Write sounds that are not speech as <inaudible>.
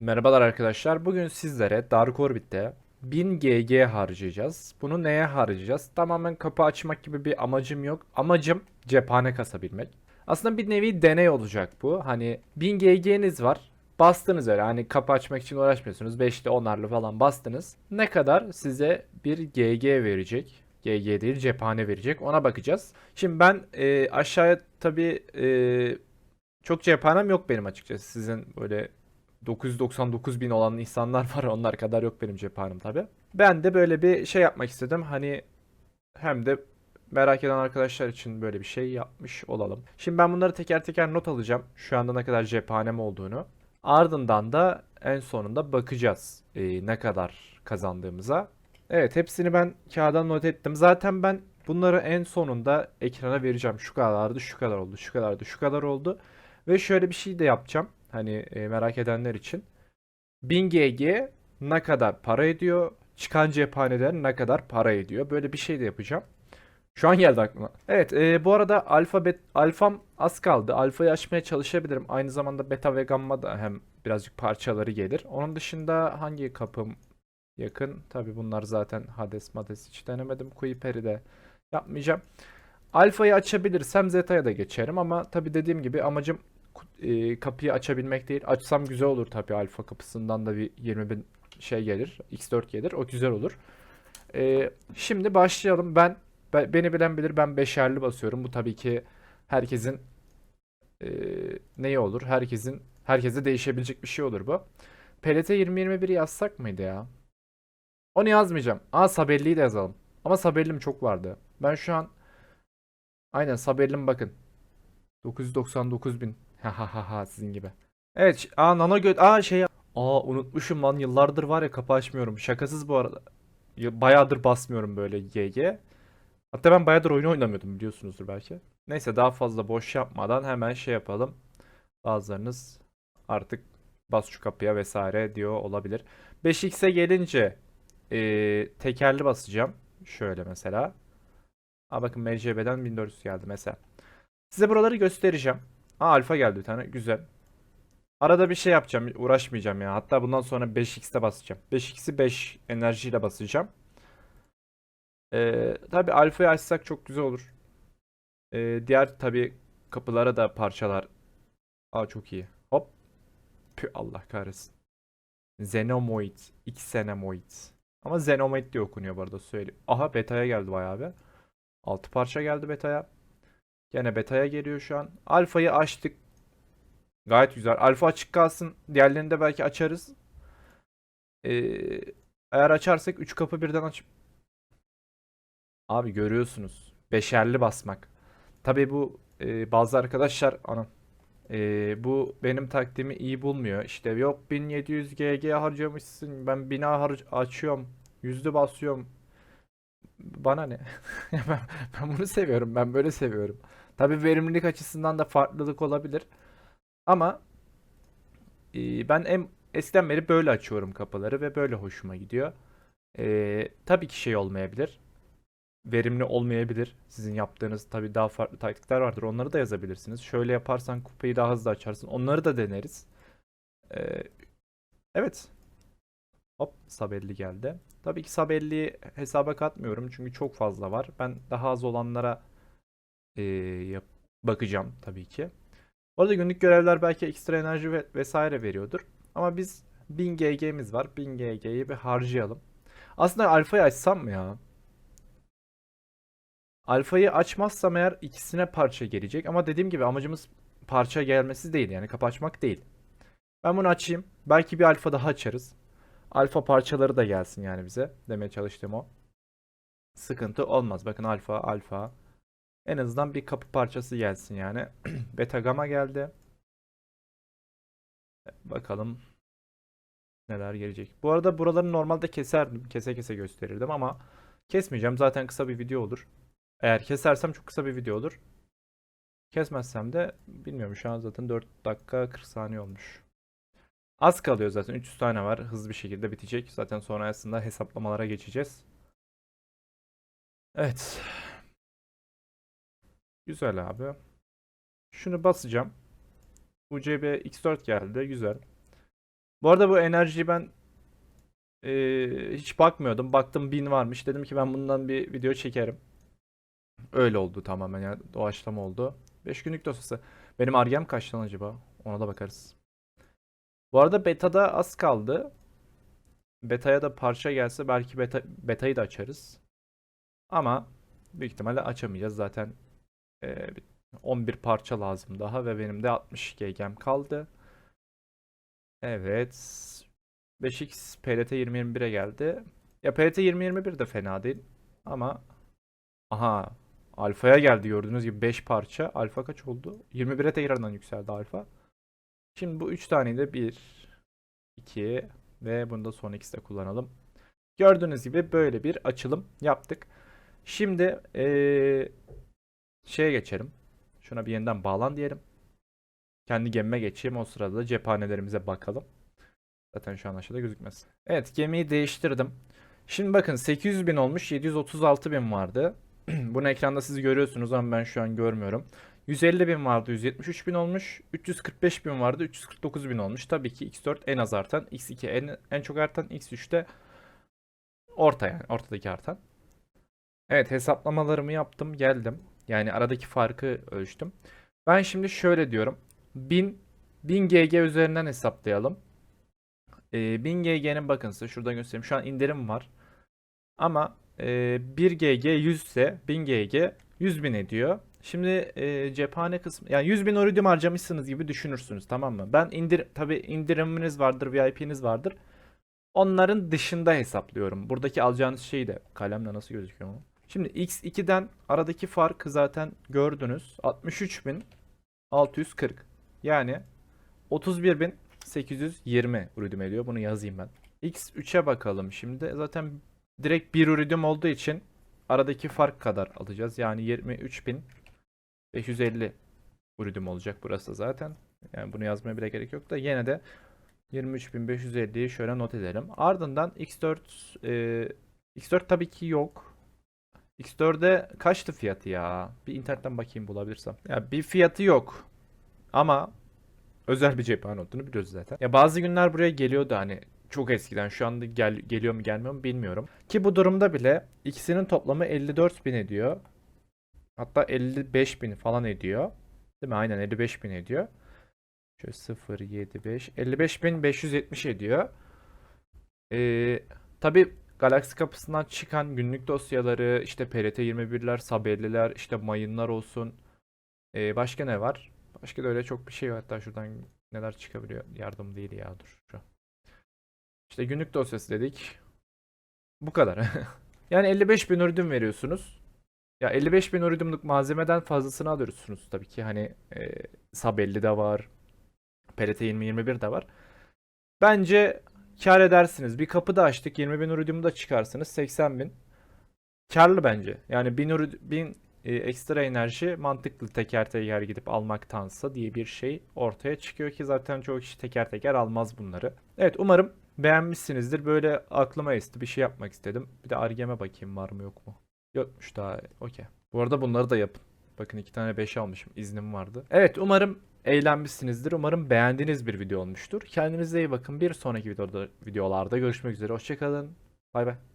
Merhabalar arkadaşlar. Bugün sizlere Dark Orbit'te 1000 GG harcayacağız. Bunu neye harcayacağız? Tamamen kapı açmak gibi bir amacım yok. Amacım cephane kasabilmek. Aslında bir nevi deney olacak bu. Hani 1000 GG'niz var. Bastınız öyle hani kapı açmak için uğraşmıyorsunuz. 5'li 10'arlı falan bastınız. Ne kadar size bir GG verecek? GG değil cephane verecek. Ona bakacağız. Şimdi ben e, aşağıya tabii e, çok cephanem yok benim açıkçası. Sizin böyle 999 bin olan insanlar var. Onlar kadar yok benim cephanem tabi. Ben de böyle bir şey yapmak istedim. Hani hem de merak eden arkadaşlar için böyle bir şey yapmış olalım. Şimdi ben bunları teker teker not alacağım. Şu anda ne kadar cephanem olduğunu. Ardından da en sonunda bakacağız e, ne kadar kazandığımıza. Evet hepsini ben kağıda not ettim. Zaten ben bunları en sonunda ekrana vereceğim. Şu kadardı, şu kadar oldu, şu kadardı, şu kadar oldu. Ve şöyle bir şey de yapacağım. Hani e, merak edenler için. 1000 GG ne kadar para ediyor? Çıkan cephaneler ne kadar para ediyor? Böyle bir şey de yapacağım. Şu an geldi aklıma. Evet, e, bu arada alfa bet alfam az kaldı. Alfayı açmaya çalışabilirim. Aynı zamanda beta ve gamma da hem birazcık parçaları gelir. Onun dışında hangi kapım yakın? Tabii bunlar zaten Hades, Mades hiç denemedim. Kuiper'i de yapmayacağım. Alfayı açabilirsem Zeta'ya da geçerim ama tabii dediğim gibi amacım e, kapıyı açabilmek değil. Açsam güzel olur tabii alfa kapısından da bir 20 bin şey gelir. X4 gelir. O güzel olur. E, şimdi başlayalım. Ben, be- beni bilen bilir ben beşerli basıyorum. Bu tabii ki herkesin e, neyi olur? Herkesin herkese değişebilecek bir şey olur bu. PLT 2021 yazsak mıydı ya? Onu yazmayacağım. Aa Sabelli'yi de yazalım. Ama Sabellim çok vardı. Ben şu an aynen Sabellim bakın. 999 bin. <laughs> Ha ha ha ha sizin gibi. Evet. Aa nano gö Aa şey. Aa unutmuşum lan yıllardır var ya kapı açmıyorum. Şakasız bu arada. Ya- Bayağıdır basmıyorum böyle GG. Hatta ben bayağıdır oyunu oynamıyordum biliyorsunuzdur belki. Neyse daha fazla boş yapmadan hemen şey yapalım. Bazılarınız artık bas şu kapıya vesaire diyor olabilir. 5x'e gelince eee, tekerli basacağım. Şöyle mesela. Aa bakın MCB'den 1400 geldi mesela. Size buraları göstereceğim. Aa alfa geldi bir tane. Güzel. Arada bir şey yapacağım. Uğraşmayacağım ya. Hatta bundan sonra 5x'te basacağım. 5x'i 5 enerjiyle basacağım. Ee, tabii alfayı açsak çok güzel olur. Ee, diğer tabii kapılara da parçalar. Aa çok iyi. Hop. Pü Allah kahretsin. Xenomoid. Xenomoid. Ama Xenomoid diye okunuyor bu arada söyleyeyim. Aha beta'ya geldi bayağı bir. 6 parça geldi beta'ya. Gene beta'ya geliyor şu an. Alfa'yı açtık. Gayet güzel. Alfa açık kalsın. Diğerlerini de belki açarız. Ee, eğer açarsak 3 kapı birden aç. Abi görüyorsunuz. Beşerli basmak. Tabii bu e, bazı arkadaşlar anam. e, bu benim taktiğimi iyi bulmuyor. İşte yok 1700 GG harcamışsın. Ben bina har açıyorum. Yüzlü basıyorum. Bana ne? <laughs> Ben, ben bunu seviyorum. Ben böyle seviyorum. Tabii verimlilik açısından da farklılık olabilir. Ama e, ben en eskiden beri böyle açıyorum kapıları ve böyle hoşuma gidiyor. E, tabii ki şey olmayabilir. Verimli olmayabilir. Sizin yaptığınız tabii daha farklı taktikler vardır. Onları da yazabilirsiniz. Şöyle yaparsan kupayı daha hızlı açarsın. Onları da deneriz. E, evet. Hop Sabelli geldi. Tabii ki Sabelli'yi hesaba katmıyorum çünkü çok fazla var. Ben daha az olanlara e, yap- bakacağım tabii ki. Orada günlük görevler belki ekstra enerji ve vesaire veriyordur. Ama biz 1000 GG'miz var. 1000 GG'yi bir harcayalım. Aslında alfayı açsam mı ya? Alfayı açmazsam eğer ikisine parça gelecek. Ama dediğim gibi amacımız parça gelmesi değil. Yani kapı açmak değil. Ben bunu açayım. Belki bir alfa daha açarız. Alfa parçaları da gelsin yani bize. Demeye çalıştığım o. Sıkıntı olmaz. Bakın alfa, alfa. En azından bir kapı parçası gelsin yani. <clears throat> Beta gamma geldi. Bakalım neler gelecek. Bu arada buraları normalde keserdim. Kese kese gösterirdim ama kesmeyeceğim. Zaten kısa bir video olur. Eğer kesersem çok kısa bir video olur. Kesmezsem de bilmiyorum şu an zaten 4 dakika 40 saniye olmuş. Az kalıyor zaten. 300 tane var. Hızlı bir şekilde bitecek. Zaten sonrasında hesaplamalara geçeceğiz. Evet. Güzel abi. Şunu basacağım. UCB X4 geldi. Güzel. Bu arada bu enerjiyi ben eee, hiç bakmıyordum. Baktım 1000 varmış. Dedim ki ben bundan bir video çekerim. Öyle oldu tamamen yani doğaçlama oldu. 5 günlük dosyası. Benim argem kaç lan acaba? Ona da bakarız. Bu arada beta'da az kaldı. Beta'ya da parça gelse belki beta, beta'yı da açarız. Ama büyük ihtimalle açamayacağız. Zaten bir 11 parça lazım daha ve benim de 60 GG'm kaldı. Evet. 5x PLT 2021'e geldi. Ya PLT 2021 de fena değil. Ama aha Alfa'ya geldi gördüğünüz gibi 5 parça. Alfa kaç oldu? 21'e tekrardan yükseldi alfa. Şimdi bu 3 taneyi de 1 2 ve bunu da son ikisi de kullanalım. Gördüğünüz gibi böyle bir açılım yaptık. Şimdi eee şeye geçelim. Şuna bir yeniden bağlan diyelim. Kendi gemime geçeyim. O sırada da cephanelerimize bakalım. Zaten şu an aşağıda gözükmez. Evet gemiyi değiştirdim. Şimdi bakın 800 bin olmuş 736 bin vardı. <clears throat> Bunu ekranda siz görüyorsunuz ama ben şu an görmüyorum. 150 bin vardı 173 bin olmuş. 345 bin vardı 349 bin olmuş. Tabii ki X4 en az artan. X2 en, en çok artan. X3 de orta yani ortadaki artan. Evet hesaplamalarımı yaptım geldim. Yani aradaki farkı ölçtüm. Ben şimdi şöyle diyorum. 1000 1000 GG üzerinden hesaplayalım. Ee, 1000 GG'nin bakın size şurada göstereyim. Şu an indirim var. Ama e, 1 GG 100 ise 1000 GG 100 bin ediyor. Şimdi e, cephane kısmı yani 100 bin iridium harcamışsınız gibi düşünürsünüz tamam mı? Ben indir tabi indiriminiz vardır VIP'niz vardır. Onların dışında hesaplıyorum. Buradaki alacağınız şey de kalemle nasıl gözüküyor mu? Şimdi X2'den aradaki farkı zaten gördünüz. 63.640. Yani 31.820 iridium ediyor. Bunu yazayım ben. X3'e bakalım şimdi. Zaten direkt bir iridium olduğu için aradaki fark kadar alacağız. Yani 23.550 iridium olacak burası da zaten. Yani bunu yazmaya bile gerek yok da yine de 23.550'yi şöyle not edelim. Ardından X4 e, X4 tabii ki yok. X4'e kaçtı fiyatı ya? Bir internetten bakayım bulabilirsem. Ya bir fiyatı yok. Ama özel bir cephane olduğunu biliyoruz zaten. Ya bazı günler buraya geliyordu hani çok eskiden. Şu anda gel, geliyor mu gelmiyor mu bilmiyorum. Ki bu durumda bile ikisinin toplamı 54 bin ediyor. Hatta 55 bin falan ediyor. Değil mi? Aynen 55 bin ediyor. Şöyle 0, 7, 5. 55 bin 570 ediyor. Ee, tabii Galaxy kapısından çıkan günlük dosyaları, işte PRT 21'ler, Sabelliler, işte mayınlar olsun. Ee, başka ne var? Başka da öyle çok bir şey var. Hatta şuradan neler çıkabiliyor. Yardım değil ya dur şu. İşte günlük dosyası dedik. Bu kadar. <laughs> yani 55 bin iridium veriyorsunuz. Ya 55 bin iridiumluk malzemeden fazlasını alıyorsunuz tabii ki. Hani e, Sabelli de var. PRT 2021 de var. Bence kar edersiniz. Bir kapı da açtık. 20 bin iridium da çıkarsınız. 80 bin. Karlı bence. Yani 1000 iri- 1000 e, ekstra enerji mantıklı teker teker gidip almaktansa diye bir şey ortaya çıkıyor ki zaten çoğu kişi teker teker almaz bunları. Evet umarım beğenmişsinizdir. Böyle aklıma esti bir şey yapmak istedim. Bir de argeme bakayım var mı yok mu? Yokmuş daha okey. Bu arada bunları da yapın. Bakın iki tane 5 almışım. iznim vardı. Evet umarım eğlenmişsinizdir. Umarım beğendiğiniz bir video olmuştur. Kendinize iyi bakın. Bir sonraki videoda, videolarda görüşmek üzere. Hoşçakalın. Bay bay.